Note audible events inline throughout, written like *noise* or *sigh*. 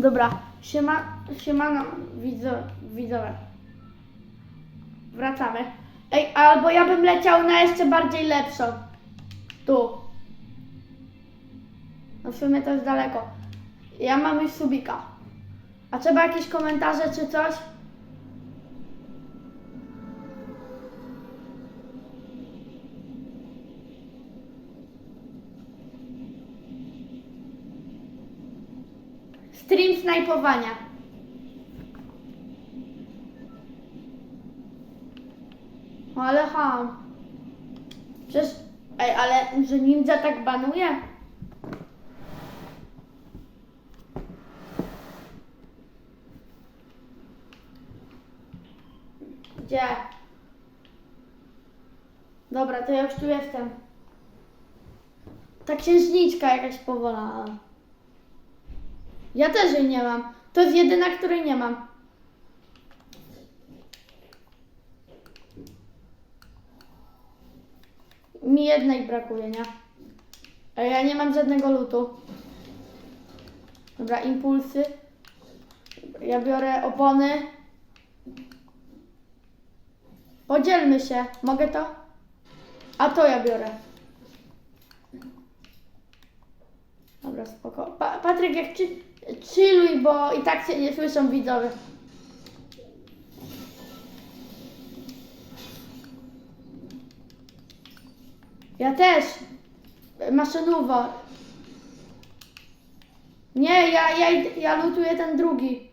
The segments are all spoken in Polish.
Dobra, siema, siemano widzo, widzowie. Wracamy. Ej, albo ja bym leciał na jeszcze bardziej lepszą. Tu. No w sumie to jest daleko. Ja mam już subika. A trzeba jakieś komentarze czy coś? Snajpowania. Ale ham. Przecież, ej, ale że ninja tak banuje? Gdzie? Dobra, to ja już tu jestem. Ta księżniczka jakaś powolna. Ja też jej nie mam. To jest jedyna, której nie mam. Mi jednej brakuje, nie? Ale ja nie mam żadnego lutu. Dobra, impulsy. Ja biorę opony. Podzielmy się. Mogę to? A to ja biorę. Dobra, spoko. Pa Patryk, jak czy chilluj, bo i tak się nie słyszą widzowie. Ja też. Maszynowo. Nie, ja, ja, ja lutuję ten drugi.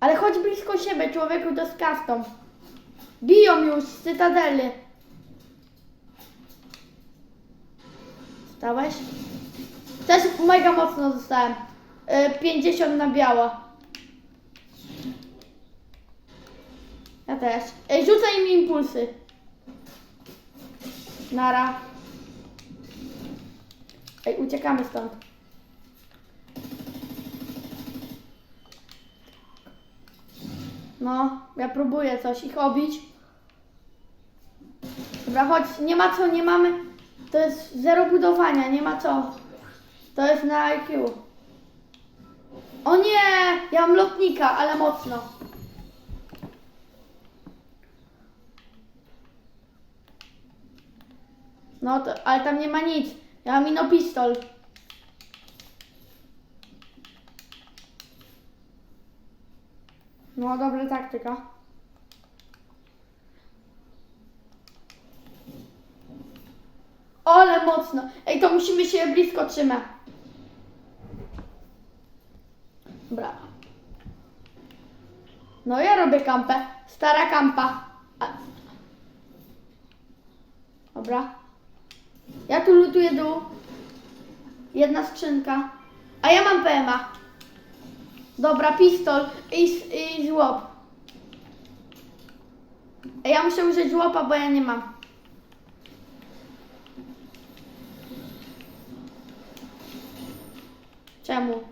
Ale chodź blisko siebie, człowieku, to z kastą. Biją już z cytadeli. Stałeś? Też mega mocno zostałem. Y, 50 na biało. Ja też. Ej, rzucaj mi impulsy. Nara. Ej, uciekamy stąd. No, ja próbuję coś ich obić. Dobra, chodź, nie ma co, nie mamy. To jest zero budowania, nie ma co. To jest na IQ. O nie! Ja mam lotnika, ale mocno. No to, ale tam nie ma nic. Ja mam ino pistol. No dobra taktyka. Ale mocno. Ej, to musimy się blisko trzymać. Dobra. No ja robię kampę. Stara kampa. A... Dobra. Ja tu lutuję dół. Jedna skrzynka. A ja mam PMA. Dobra, pistol i, i żłop. A ja muszę użyć żłopa, bo ja nie mam. Czemu?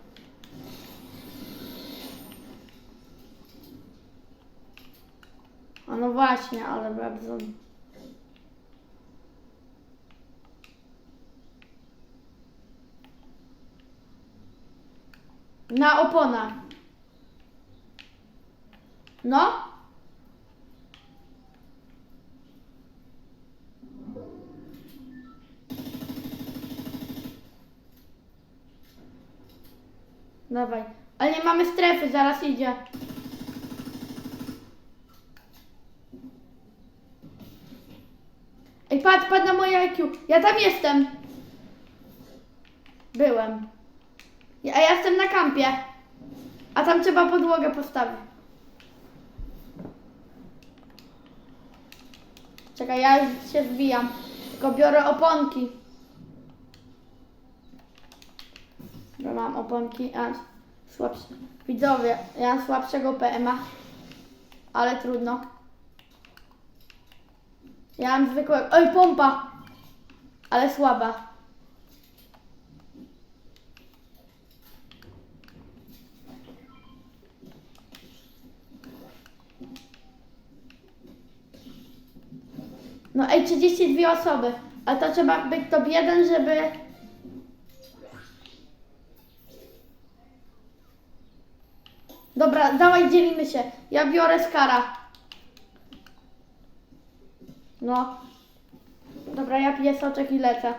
A no właśnie, ale bardzo. Na opona. No? Dawaj. Ale nie mamy strefy, zaraz idzie. Patrz, patrz na moje IQ. Ja tam jestem. Byłem. A ja jestem na kampie. A tam trzeba podłogę postawić. Czekaj, ja się wbijam. Tylko biorę oponki. Dobra, mam oponki. A, słabsze. Widzowie, ja mam słabszego PMA. Ale trudno. Ja mam zwykłego. Oj, pompa! Ale słaba. No ej, 32 osoby. A to trzeba być top 1, żeby... Dobra, dawaj, dzielimy się. Ja biorę skara. No. Dobra, ja piję soczek i lecę.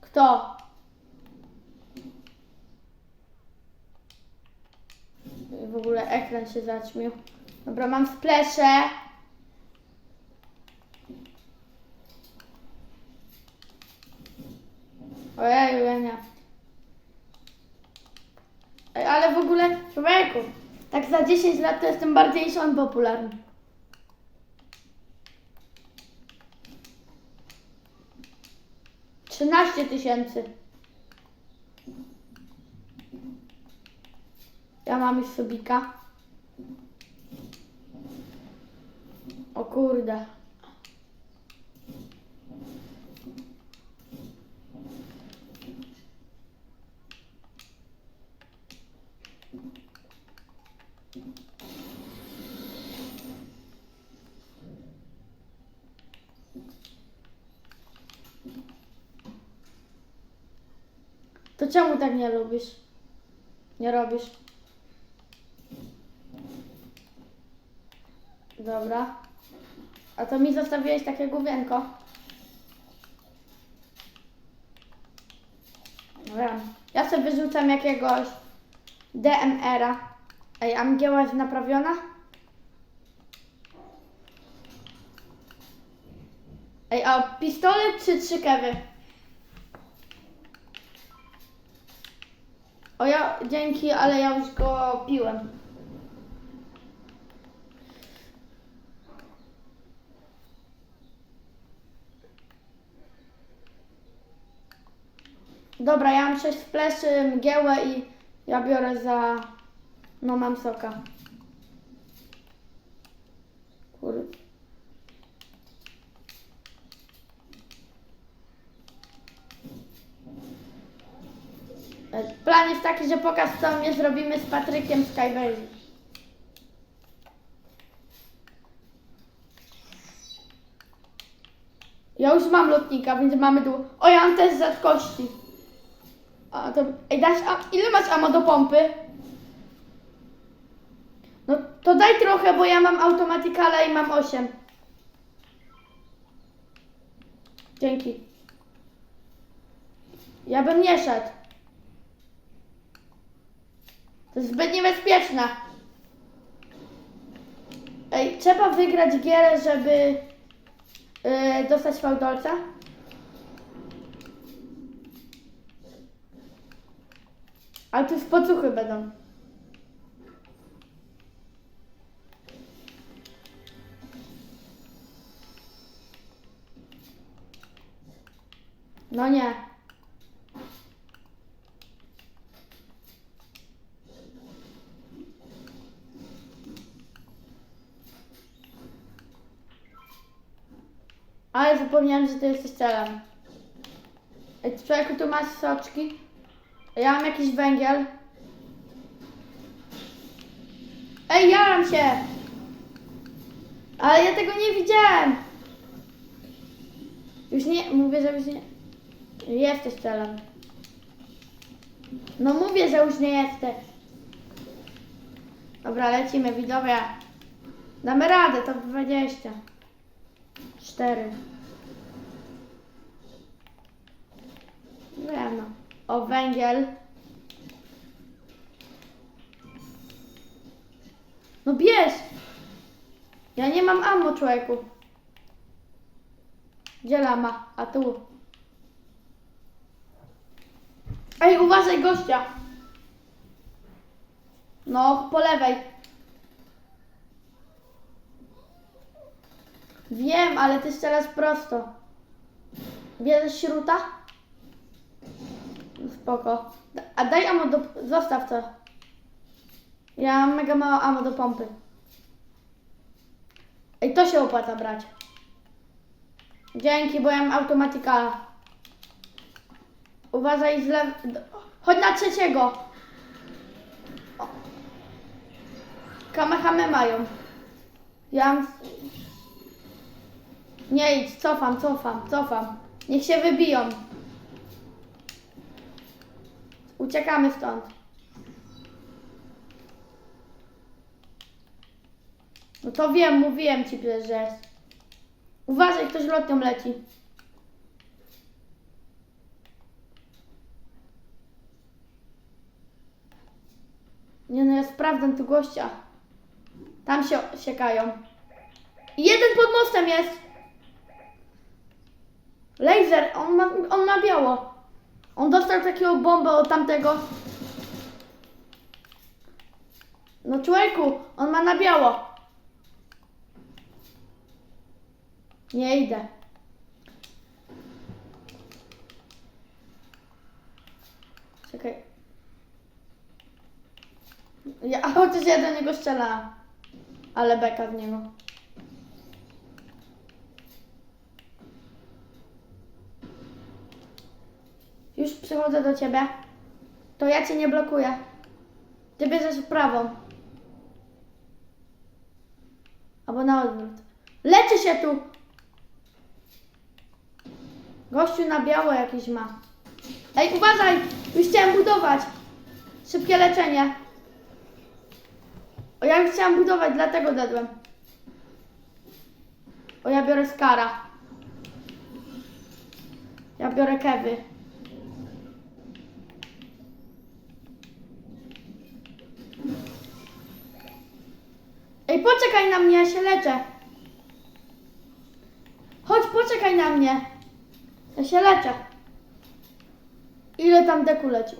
Kto? W ogóle ekran się zaćmił. Dobra, mam splesze. Ojej. Ej, ale w ogóle, człowieku, tak za 10 lat to jestem bardziej niż on popularny. Trzynaście tysięcy. Ja mam już subika. O kurde. To czemu tak nie lubisz? Nie robisz? Dobra. A to mi zostawiłeś takie główienko. Wiem. Ja sobie wyrzucam jakiegoś DMR-a. Ej, a mgieła jest naprawiona? Ej, a pistolet czy trzy kewy? O ja, dzięki, ale ja już go piłem. Dobra, ja mam 6 fleszy, mgiełę i ja biorę za... No mam soka. Że pokaz co mnie zrobimy z Patrykiem Skybase. Ja już mam lotnika, więc mamy tu. O, ja mam też rzadkości. A to. Ej, dasz. A, ile masz amo do pompy? No to daj trochę, bo ja mam automatykala i mam 8. Dzięki. Ja bym nie szedł. To jest zbyt niebezpieczne. Ej, trzeba wygrać gierę, żeby yy, dostać fałdolca? Ale tu spocuchy będą. No nie. Ale zapomniałem, że ty jesteś celem. Ej, człowieku, tu masz soczki. Ja mam jakiś węgiel. Ej, jaram się! Ale ja tego nie widziałem! Już nie, mówię, że już nie... Jesteś celem. No mówię, że już nie jesteś. Dobra, lecimy, widzowie. Damy radę, to 20. 4. Wiem, no. O, węgiel. No bierz! Ja nie mam ammo, człowieku. Gdzie lama? A tu. Ej, uważaj gościa. No, po lewej. Wiem, ale ty strzelasz prosto. Bierzesz śruta? No Spoko. A daj amo do... Zostaw to. Ja mam mega mało amo do pompy. Ej, to się opłaca brać. Dzięki, bo ja mam automatykala. Uważaj z lew... do- Chodź na trzeciego. Kamehame mają. Ja mam... Nie idź, cofam, cofam, cofam. Niech się wybiją. Uciekamy stąd. No to wiem, mówiłem ci przecież, że jest. Uważaj, ktoś lotnią leci. Nie no, ja sprawdzam tu gościa. Tam się siekają. Jeden pod mostem jest. Laser, on ma, on ma biało. On dostał takiego bombę od tamtego. No człowieku, on ma na biało. Nie idę. Czekaj. Ja *laughs* chociaż ja do niego strzelałam. Ale beka w niego. Już przychodzę do ciebie. To ja cię nie blokuję. Ty bierzesz w prawą. Albo na odwrót. Leczy się tu! Gościu na biało jakiś ma. Ej, uważaj! Już chciałem budować. Szybkie leczenie. O, ja już chciałam budować, dlatego dadłem. O, ja biorę skara. Ja biorę kewy. Ej, poczekaj na mnie, ja się leczę. Chodź, poczekaj na mnie. Ja się leczę. Ile tam deku leci?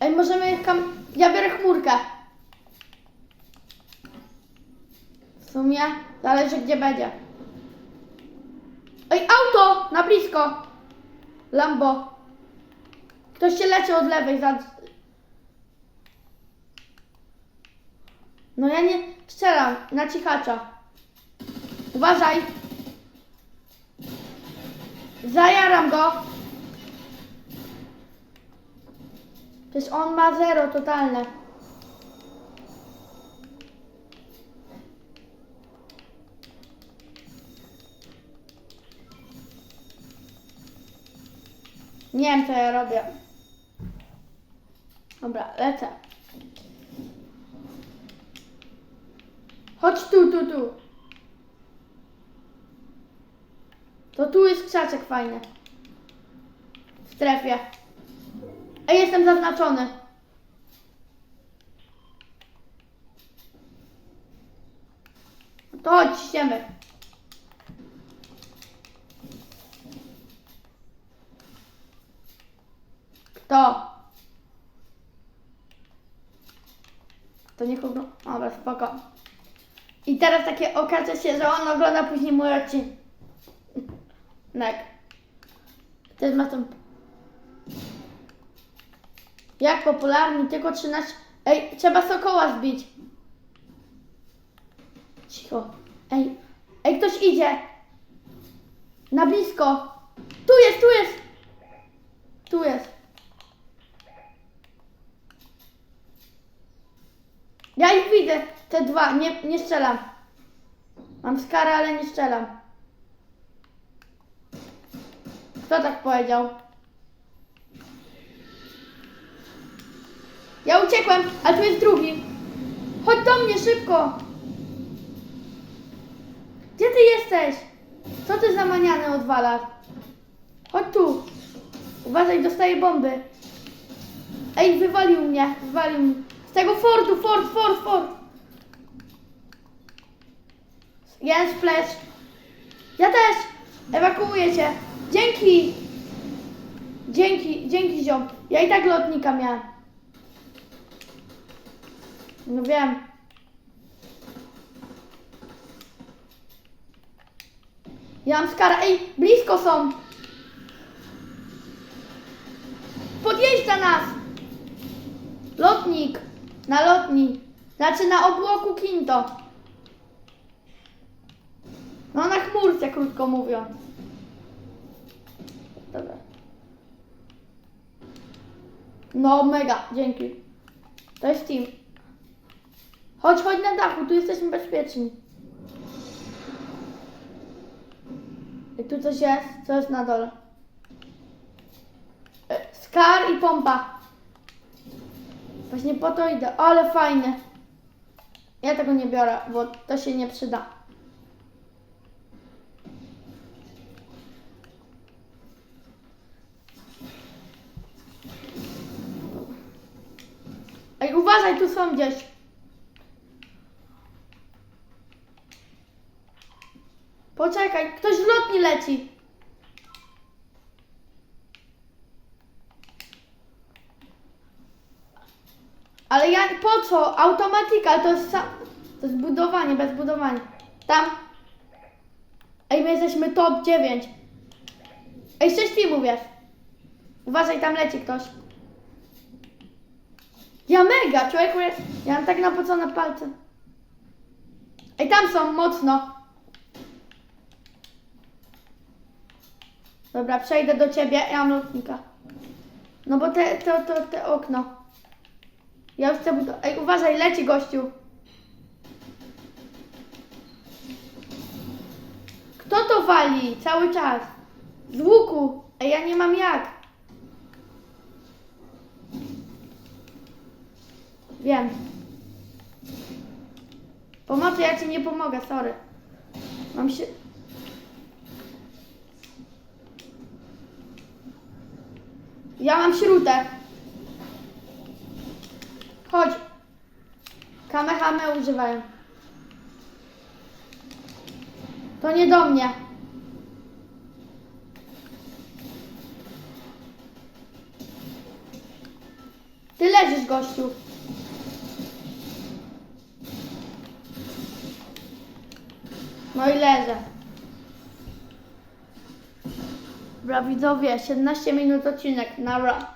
Ej, możemy ich kam... Ja biorę chmurkę. W sumie zależy gdzie będzie. Ej, auto! Na blisko! Lambo. Ktoś się leczy od lewej za... No ja nie strzelam na cichacza. Uważaj. Zajaram go. Przecież on ma zero totalne. Nie wiem co ja robię. Dobra, lecę. Chodź tu, tu, tu. To tu jest krzaczek fajny. W strefie. Ej, jestem zaznaczony. To chodź, ściemy. Kto? To nikogo. Dobra, spoko. I teraz takie okaże się, że on ogląda później mój odcinek. Też ma tą... Jak popularni, tylko 13... Ej, trzeba sokoła zbić. Cicho. Ej, ej, ktoś idzie. Na blisko. Tu jest, tu jest. Tu jest. Ja ich widzę, te dwa, nie, nie strzelam. Mam skarę, ale nie strzelam. Kto tak powiedział? Ja uciekłem, a tu jest drugi. Chodź do mnie szybko. Gdzie ty jesteś? Co ty za maniany odwalasz? Chodź tu. Uważaj, dostaję bomby. Ej, wywalił mnie, wywalił mnie. Z tego Fordu, Ford, Ford, Ford. Jest flash. Ja też. Ewakuuję cię. Dzięki. Dzięki, dzięki ziom. Ja i tak lotnika miałem. No wiem. Ja mam skara. Ej, blisko są. Podjeżdża nas. Lotnik. Na lotni. Znaczy na obłoku Kinto. Chmurce, krótko mówiąc. Dobra. No mega, dzięki. To jest team. Chodź, chodź na dachu, tu jesteśmy bezpieczni. I tu coś jest, co jest na dole. E, Skar i pompa. Właśnie po to idę, ale fajne. Ja tego nie biorę, bo to się nie przyda. Ej, uważaj, tu są gdzieś. Poczekaj, ktoś w lotni leci. Ale ja po co? Automatika, to jest to jest budowanie, bez budowania. Tam. Ej, my jesteśmy top 9. Ej, 6 teamów jest. Uważaj, tam leci ktoś. Ja mega, człowieku, jest- ja mam tak napocone palce. Ej, tam są, mocno. Dobra, przejdę do ciebie, ja mam lotnika. No bo te, to, to, te okno. Ja już chcę. Ej, uważaj, leci gościu. Kto to wali cały czas? Z łuku. Ej, ja nie mam jak. Wiem. Pomocy, ja ci nie pomogę, sorry. Mam się... Ja mam śrutę. Chodź. Kamehame używają. To nie do mnie. Ty leżysz, gościu. No i leżę. Dobra, widzowie, 17 minut odcinek. Nara.